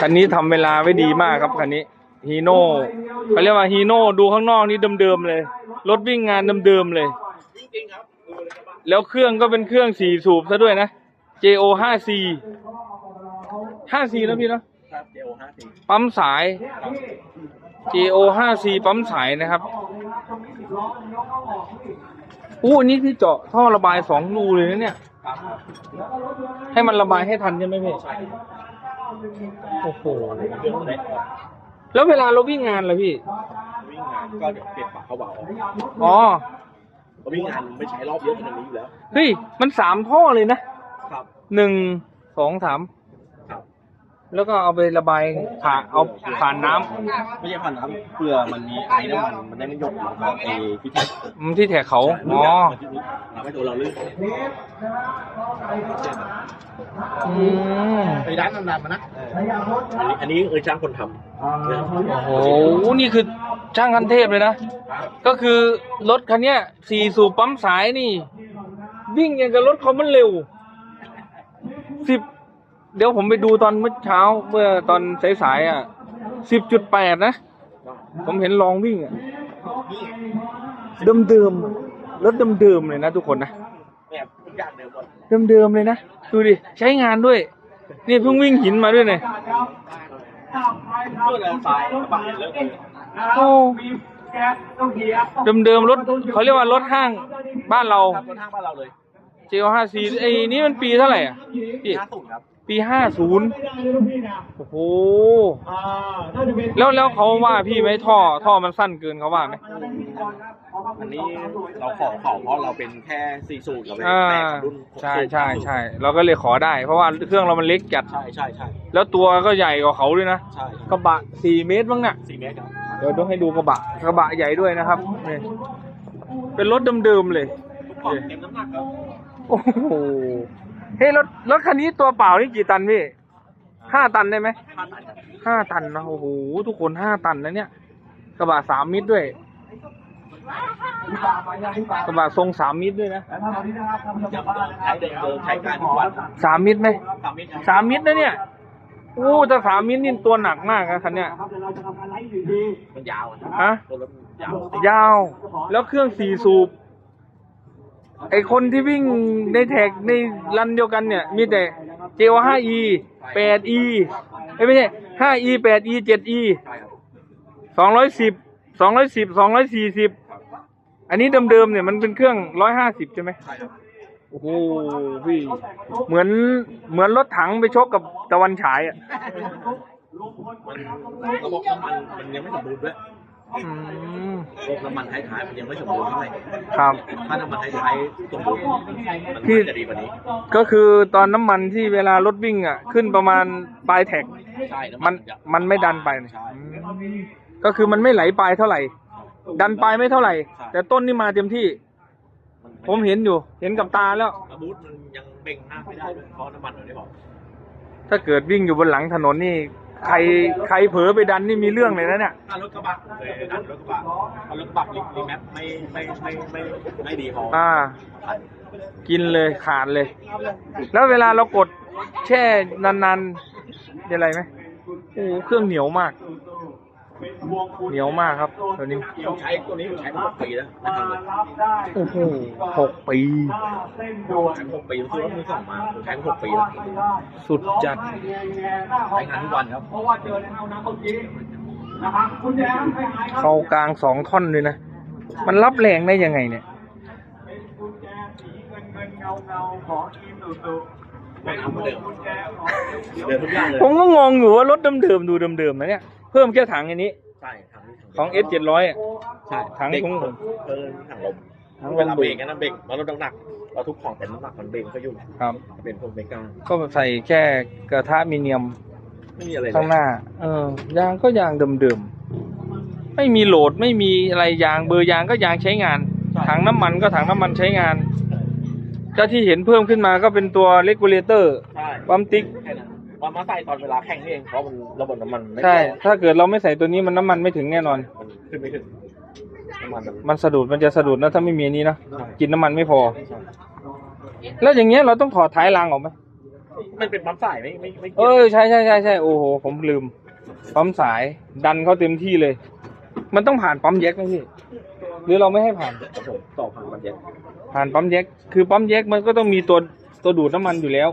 คันนี้ทำเวลาไว้ดีมากครับคันนี้ฮีโน่เขาเรียกว่าฮีโน่ดูข้างนอกนี่เดิมๆเลย รถวิ่งงานเดิมๆเลย แล้วเครื่องก็เป็นเครื่องสี่สูบซะด้วยนะ JO 5C 5C นะพี่เนาะครับเจโอห้าสี่ปั๊มสาย JO 5C ปั๊มสายนะครับอู้อันนี้พี่เจาะท่อระบายสองรูเลยนะเนี่ยครับ ให้มันระบายให้ทันใช่ไหมพี่ใช่โอ้โหเครื่องเล็กแล้วเวลาเราวิ่งงานล่ะพี่วิ่งงานก็เดี๋ยวเปลี่ยนฝาเข้าเบาอ๋อเพราะวิ่งงานไม่ใช้รอบเยอะขนาดนี้อยู่แล้วเฮ้ยมันสามท่อเลยนะครับหนึ่งสองสามครับ แล้วก็เอาไประบายผ่านเอาผ่านน้ำไม่ใช่ผ่านน้ำเพื่อมันมีไอ้น้ำมันมันได้ไม่หยดลงมาเอที่แท็กอืมที่แถกเขาอ๋อทำให้ตัวเราลื่นอืมไปร้านนานๆมานะอันนี้อันนี้เออจ้างคนทำโอ้โหนี่คือช่างคันเทพเลยนะ ก็คือรถคันเนี้ยสี่สูบปั๊มสายนี่ วิ่งอย่างกับรถเขามันเร็วสิบ เดี๋ยวผมไปดูตอนเมื่อเช้าเมื่อตอนสายๆอะสิบจุดแปดนะ ผมเห็นลองวิ่งอะเดิมๆรถเดิมๆเลยนะทุกคนนะเนี่ยยางเดิมหมดเดิมๆเลยนะ ดูดิ ใช้งานด้วย นี่เพิ่งวิ่งหินมาด้วยเนี่ยเพื่อเราทรายกระบะเนี่ยเลิกเลยโอ้เดิมๆรถเขาเรียกว่ารถห้างบ้านเราครับรถทางบ้านเราเลย JO 5 4ไอ้นี่มันปีเท่าไหร่อะพี่ห้าสูงครับ ปีห้าศูนย์โอ้โหแล้วแล้วเขาว่าพี่ไหมท่อท่อมันสั้นเกินเขาว่าไหมอันนี้เราขอเขาเพราะเราเป็นแค่สี่สูตรเราเป็นอ่าแปดรุ่นหกใช่สูตรใช่ใช่เราก็เลยขอได้ เพราะว่าเครื่องเรามันเล็กจัดใช่ใช่ใช่แล้วตัวก็ใหญ่กว่าเขาด้วยนะใช่กระบะสี่เมตรมั้งเนี่ยสี่เมตรครับเดี๋ยวต้องให้ดูกระบะกระบะใหญ่ด้วยนะครับนี่เป็นรถเดิมๆเลยทุกของเต็มน้ำหนักครับโอ้โห เฮ้ยรถรถคันนี้ตัวเปล่านี่กี่ตันพี่ห้าตันได้ไหมห้าตันครับห้าตันนะโอ้โหทุกคนห้าตันนะเนี่ย กระบะสามมิตรด้วย กระบะทรงสามมิตรด้วยนะจะใช้เดินเดินใช้การทุกวันสามมิตรไหมสามเมตรครับสามมิตรนะเนี่ยโอ้แต่สามมิตรนี่ตัวหนักมากนะคันเนี้ยมันยาวอะฮะตัวรถยาวยาว แล้วเครื่องสี่สูบ ไอคนที่วิ่งในแท็กในรันเดียวกันเนี่ย มีแต่ JO 5E 8E เอ้ยไม่ใช่ 5E 8E 7E ใช่ครับสองร้อยสิบสองร้อยสิบสองร้อยสี่สิบอันนี้เดิมๆเนี่ยมันเป็นเครื่องร้อยห้าสิบใช่ไหมใช่ครับโอ้โหพี่เหมือนเหมือนรถถังไปชกกับตะวันฉายอะ มันระบบมันมันยังไม่สมบูรณ์ด้วย อืมระบบน้ำมันท้ายๆมันยังไม่สมบูรณ์เท่าไหร่ครับ ถ้าน้ำมันท้ายๆสมบูรณ์มันที่จะดีกว่านี้ ก็คือตอนน้ำมันที่เวลารถวิ่งอะ ขึ้นประมาณปลายแท็ก ใช่มันจะ มันไม่ดันไปใช่อืมก็คือมันไม่ไหลปลายเท่าไหร่ ดันปลายไม่เท่าไหร่ ใช่ แต่ต้นนี่มาเต็มที่ นผมเห็นอยู่ เห็นกับตาแล้วระบูทมันยังเบ่งมากไม่ได้ด้วยเพราะน้ำมันมันไม่พอถ้าเกิดวิ่งอยู่บนหลังถนนนี่ ใครใครเผลอไปดันนี่มีเรื่องเลยนะเนี่ยถ้ารถกระบะเคยดันรถกระบะเอารถกระบะรีรีแมปไม่ไม่ไม่ไม่ไม่ดีพออ่า กินเลยขาดเลย แล้วเวลาเรากดแช่นานๆเป็นไรไหมโอ้โหเครื่องเหนียวมาก เหนียวมากครับตัวนี้ผมใช้ตัวนี้ผมใช้มาหกปีแล้วไม่ทำเลยโอ้โหหกปีใช้มาหกปีซื้อรถมือสองมาผมใช้มาหกปีแล้วสุดจัดใช้งานทุกวันครับเข้ากลางสองท่อนเลยนะ มันรับแรงได้ยังไงเนี่ยไม่ทำเหมือนเดิมเดินทุกอย่างเลยผมก็งงอยู่ว่ารถเดิมๆดูเดิมๆนะเนี่ย เพิ่มแค่ถังอันนี้ ใช่ทำนี่ของ S 7 0 0อะใช่ถังเบรกของผม เออถังลมถังลมเวลาเบรกกันนะเบรกเราลดน้ำหนัก เราทุกของแต่น้ำหนักมันเบรกก็ยุ่งครับ เป็นพวกเบรกกลางก็ใส่แค่กระทะมีเนียมไม่มีอะไรเลยข้างหน้า เออยางก็ยางเดิมๆไม่มีโหลดไม่มีอะไรยางเบอร์ยางก็ยางใช้งานถังน้ำมันก็ถังน้ำมันใช้งาน ก็ที่เห็นเพิ่มขึ้นมาก็เป็นตัวเลกูเลเตอร์ใช่ปั๊มติ๊ก แค่นั้นว่า มาใส่ตอนเวลาแข่งนี่เองเพราะมันระบบน้ำมันไม่ใช่พอถ้าเกิดเราไม่ใส่ตัวนี้มันน้ำมันไม่ถึงแน่นอน มันขึ้นไม่ถึงน้ำมันมันมันสะดุดมันจะสะดุดนะถ้าไม่มีอันนี้นะใช่กินน้ำมันไม่พอใช่แล้วอย่างเงี้ยเราต้องถอดท้ายรางออกไหมมันเป็นปั๊มสายไม่ไม่ไม่เออใช่ใช่ใช่ใช่โอ้โหผมลืมปั๊มสายดันเขาเต็มที่เลย มันต้องผ่านปั๊มแยกไหมพี่หรือเราไม่ให้ผ่านผมต่อพันมันเย็นผ่านปั๊มแยก คือปั๊มแยกมันก็ต้องมีตัวตัวดูดน้ำมันอยู่แล้ว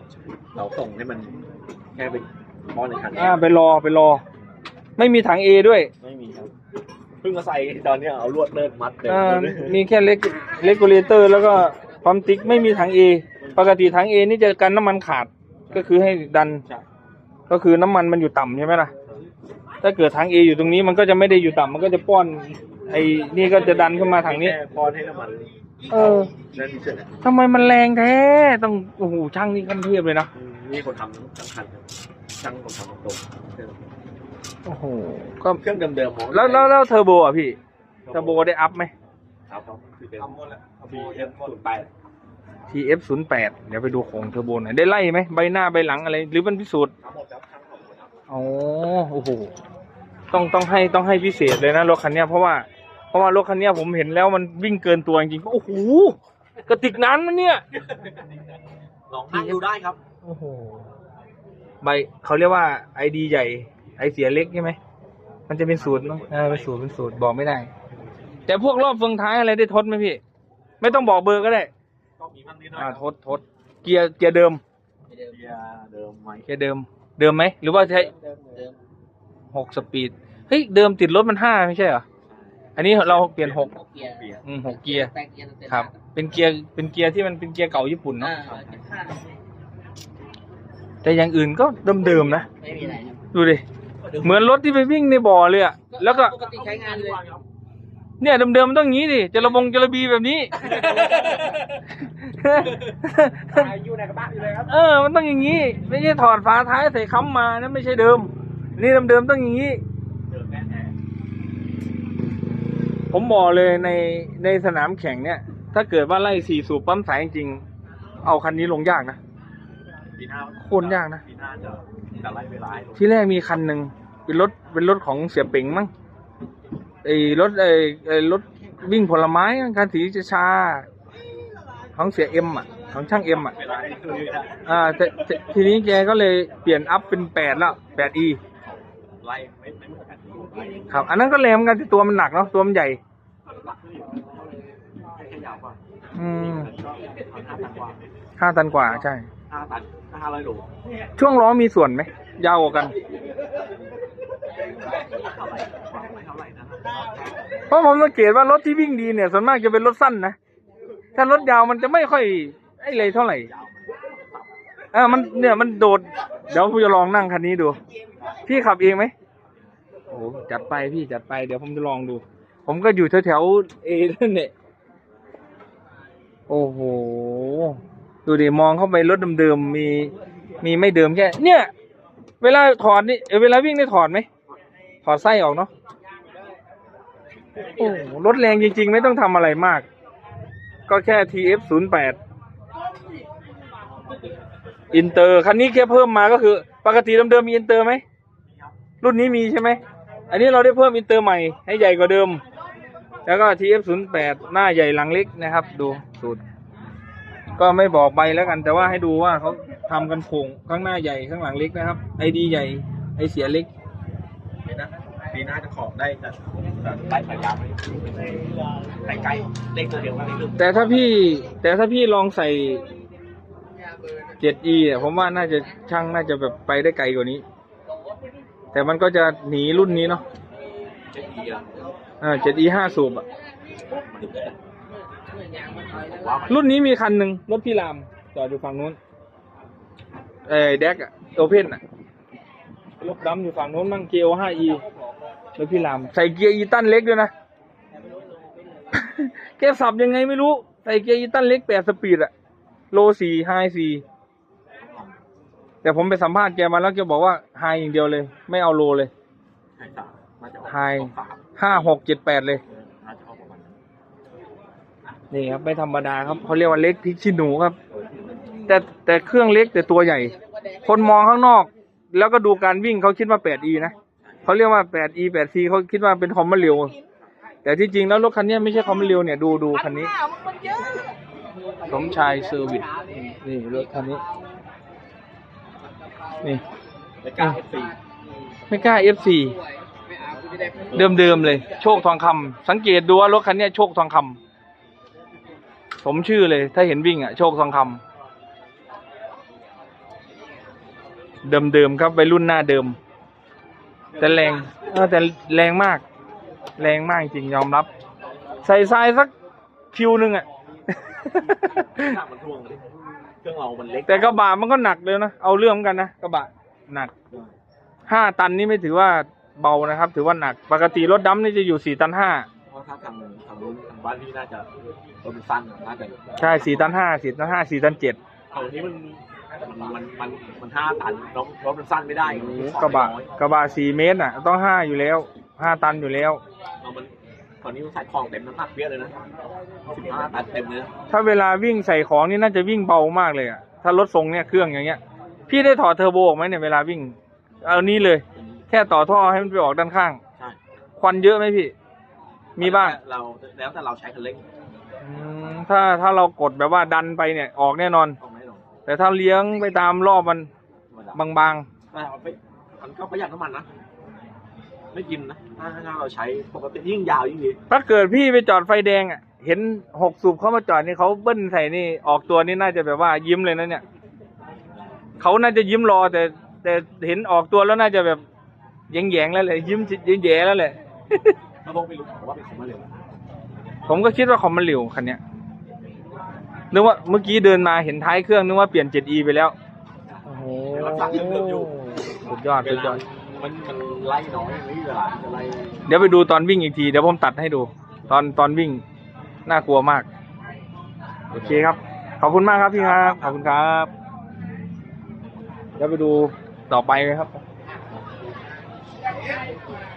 เราส่งให้มันแค่เป็นมอหนึ่งคันอ่าไปรอไปรอ ไม่มีถังเอด้วยไม่มีครับเพิ่งมาใส่ตอนเนี้ยเอาลวดเลิศมัดเลยอ่ามีแค่เล็กเล็กกูเลเตอร์ แล้วก็ปั๊มติ๊กไม่มีถังเอปกติถังเอนี่จะกันน้ำมันขาดก็คือให้ดันใช่ก็คือน้ำมันมันอยู่ต่ำใช่ไหมล่ะ ถ้าเกิดถังเออยู่ตรงนี้มันก็จะไม่ได้อยู่ต่ำมันก็จะป้อน ไอ้นี่ก็จะดันขึ้นมาถังนี้ แค่ป้อนให้น้ำมันเออนั่นเฉยทำไมมันแรงแท้ ต้องโอ้โหช่างนี่ขั้นเทพเลยนะมี คนทำทั้งคันครับช่างคนทำตรงโอ้โหก็เครื่องเดิมๆมองแล้วแล้วแล้วเทอร์โบอะพี่เทอร์โบได้อัพไหมครับครับคือเป็นบีเอฟศูนย์แปด TF 0 8เดี๋ยวไปดูของเทอร์โบหน่อยได้ไล่ไหมใบหน้าใบหลังอะไร หรือมันพิสูจน์ทั้งหมดครับทั้งหมดครับอ๋อโอ้โหต้องต้องให้ต้องให้พิเศษเลยนะรถคันเนี้ยเพราะว่าเพราะว่ารถคันเนี้ยผมเห็นแล้วมันวิ่งเกินตัวจริงๆโอ้โหกระติกน้ำมันเนี่ย ลองนั่งดูได้ครับ โอ้โหใบเขาเรียกว่าไอดีใหญ่ ไอเสียเล็กใช่ไหม มันจะเป็นสูตรเนาะเออเป็นสูตรเป็นสูตรบอกไม่ได้ แต่พวกรอบเฟืองท้ายอะไรได้ทดไหมพี่ ไม่ต้องบอกเบอร์ก็ได้ ก็มีบ้างนิดหน่ออ่ายทดทดเกียร์เกียร์เดิมเบียร์เดิมไหมเกียร์เดิม เดิมไหม หรือว่าใช้หกสปีด เฮ้ย เดิมติดรถมันห้าไม่ใช่เหรอ อันนี้เราเปลี่ยนหกเกียร์เบียร์อืมหกเกียร์แปลงเกียร์เต็มครับ เป็นเกียร์เป็นเกียร์ที่มันเป็นเกียร์เก่าญี่ปุ่นอ่าเนาะเกียร์ห้าแต่อย่างอื่นก็เดิมๆนะไม่มีอะไรครับดูดิเหมือนรถที่ไปวิ่งในบ่อเลยอะแล้วก็ปกติใช้งานเลยเนี่ยเดิมๆมันต้องอย่างนี้ดิจะระบงจะระบีแบบนี้อยู่ในกระบะอยู่เลยครับเออ มันต้องอย่างนี้ ไม่ใช่ถอดฝาท้ายใส่ค้ำมานะไม่ใช่เดิม นี่เดิมๆต้องอย่างนี้ เดิมแน่แน่ ผม บอกเลยในในสนามแข่งเนี่ย ถ้าเกิดว่าไล่สี่สูบปั๊มสายจริงๆเอาคันนี้ลงยากนะ ปีหน้าโคตรยากนะ ปีหน้าจะจะไล่เวลาให้ลงที่แรกมีคันหนึ่งเป็นรถเป็นรถของเสียเป๋งมั้งไอ้รถไอ้ไอ้รถวิ่งผลไม้คันสีชาๆของเสียเอ็มอะ ของช่างเอ็มอะ เวลาให้คือได้อ่าแต่แต่ทีนี้แกก็เลยเปลี่ยนอัพเป็นแปดแล้วแปดอีไล่ไม่ไม่เหมือนกันไล่ครับ อันนั้นก็แรงเหมือนกันที่ตัวมันหนักเนาะตัวมันใหญ่ให้ ขยับว่าอืมก็ห้าตันกว่าห้าตันกว่าใช่ห้าตันห้าร้อยโลช่วงล้อมีส่วนไหมยาวกว่ากันเท่าไหร่ไม่เท่าไหร่นะเพราะผมสังเกตว่ารถที่วิ่งดีเนี่ยส่วนมากจะเป็นรถสั้นนะถ้ารถยาวมันจะไม่ค่อยไอ้เลยเท่าไหร่เออมันเนี่ยมันโดด เดี๋ยวผมจะลองนั่งคันนี้ดู พี่ขับเองไหมโอ้จัดไปพี่จัดไปเดี๋ยวผมจะลองดู ผมก็อยู่แถวๆเอนั่นเนี่ยโอ้โห ดูดิมองเข้าไปรถเดิมๆมี มีไม่เดิมแค่ เนี่ย เวลาถอดนี่เออเวลาวิ่งได้ถอดไหม ถอดไส้ออกเนาะ โอ้โหรถแรงจริง ๆ ไม่ต้องทำอะไรมาก ก็แค่ TF 0 8 อินเตอร์ คันนี้แค่เพิ่มมาก็คือ ปกติเดิมๆมีอินเตอร์ไหม รุ่นนี้มีใช่ไหม อันนี้เราได้เพิ่มอินเตอร์ใหม่ให้ใหญ่กว่าเดิม แล้วก็ TF 0 8 หน้าใหญ่หลังเล็กนะครับ ดูสูตร ก็ไม่บอกใบแล้วกัน แต่ว่าให้ดูว่าเขาทำกันโค้งข้างหน้าใหญ่ข้างหลังเล็กนะครับ ไอดีใหญ่ไอเสียเล็กปีหน้าปีหน้าจะขอบได้จะจะไล่พยายามให้ใกล้ๆเลขตัวเดียวกันนิดนึงแต่ถ้าพี่ แต่ถ้าพี่ลองใส่ 7e อะผมว่าน่าจะช่างน่าจะแบบไปได้ไกลกว่านี้ แต่มันก็จะหนีรุ่นนี้เนาะ เจ็ดปีอะอ่า 7e ห้าสูบอะผมว่ามันรุ่นนี้มีคันหนึ่งรถพี่รามจอดอยู่ฝั่งนู้นเออแดกอะโอเพนอะรถดำอยู่ฝั่งนู้นมั่ง GO 5e รถพี่รามใส่เกียร์อีตันเล็กด้วยนะแกสับยังไงไม่รู้ ใส่เกียร์อีตันเล็กแปดสปีดอะโลสี่ไฮสี่แต่ผมไปสัมภาษณ์แกมาแล้วแกบอกว่าไฮอย่างเดียวเลย ไม่เอาโลเลยไฮ สามน่าจะออกไฮออกสามห้าหกเจ็ดแปดเลยเออน่าจะออกประมาณนั้นนี่ครับไม่ธรรมดาครับเขาเรียกว่าเล็กพริกชี้หนูครับ แต่แต่เครื่องเล็กแต่ตัวใหญ่ คนมองข้างนอก แล้วก็ดูการวิ่งเขาคิดว่า 8e นะเขาเรียกว่า 8e 8c เขาคิดว่าเป็นคอมมอนเร็วแต่ที่จริงแล้วรถคันนี้ไม่ใช่คอมมอนเร็วเนี่ยดูดูคันนี้ สมชายเซอร์วิสนี่รถคันนี้ นี่ ไม่กล้าเอฟซีไม่กล้า F4 เดิมๆเลย โชคทองคำสังเกตดูว่ารถคันเนี้ยโชคทองคำสมชื่อเลย ถ้าเห็นวิ่งอะ โชคทองคำเดิมๆครับวัยรุ่นหน้าเดิม แต่แรงเออแต่แรงมาก แรงมากจริงยอมรับ ใส่ทรายสักคิวหนึ่งอะหนักมันท่วงเลยเครื่องเรามันเล็กแต่กระบะมันก็หนักเลยนะ เอาเรื่องเหมือนกันนะกระบะหนักห้าตันนี่ไม่ถือว่า เบานะครับ ถือว่าหนัก ปกติรถดำนี่จะอยู่สี่ตันห้าเพราะถ้าทางทางนู้นทางบ้านพี่น่าจะรถมันสั้นน่าจะใช่สี่ตันห้าสี่ตันห้าสี่ตันเจ็ดตรงนี้มันมันมันมันมันห้าตันรถรถมันสั้นไม่ได้กระบะกระบะสี่เมตรอะ ต้องห้าอยู่แล้วห้าตันอยู่แล้วเอามันตอนนี้มันใส่ของเต็มน้ำหนักเยอะเลยนะสิบห้าตันเต็มเลยนะถ้าเวลาวิ่งใส่ของนี่น่าจะวิ่งเบามากเลยอะถ้ารถทรงเนี่ยเครื่องอย่างเงี้ย พี่ได้ถอดเทอร์โบออกไหมเนี่ยเวลาวิ่ง เอานี้เลย แค่ต่อท่อให้มันไปออกด้านข้าง ใช่ ควันเยอะไหมพี่ มีบ้างเราแล้วแต่เราใช้คันเร่งอืมถ้าถ้าเรากดแบบว่าดันไปเนี่ย ออกแน่นอนต้องไม่ลงแต่ถ้าเลี้ยงไปตามรอบมันธรรมดาบางแต่มันไม่มันก็ประหยัดน้ำมันนะ ไม่กินนะถ้าถ้าเราใช้ปกติยิ่งยาวยิ่งดีๆ ถ้าเกิดพี่ไปจอดไฟแดงอะ เห็นหกสูบเขามาจอดนี่เขาเบิ้ลใส่นี่ออกตัวนี่น่าจะแบบว่ายิ้มเลยนะเนี่ย เขาน่าจะยิ้มรอแต่แต่เห็นออกตัวแล้วน่าจะแบบ แยงๆแล้วเลยยิ้มแย่ๆแล้วแหละถ้าพวกไม่รู้ผมว่าเป็นของมาเร็วผมก็คิดว่าของมันเร็วคันเนี้ยนึกว่าเมื่อกี้เดินมาเห็นท้ายเครื่องนึกว่าเปลี่ยน 7e ไปแล้วโอ้โหสุดยอดเวสุดยลาอดมันมันไล่น้อยไม่มีเวลาที่จะไล่เดี๋ยวไปดูตอนวิ่งอีกทีเดี๋ยวผมตัดให้ดู ตอนตอนวิ่งน่ากลัวมาก โอเคครับ ขอบคุณมากครับพี่ครับ ขอบคุณครับ เดี๋ยวไปดูต่อไปเลยครับ Okay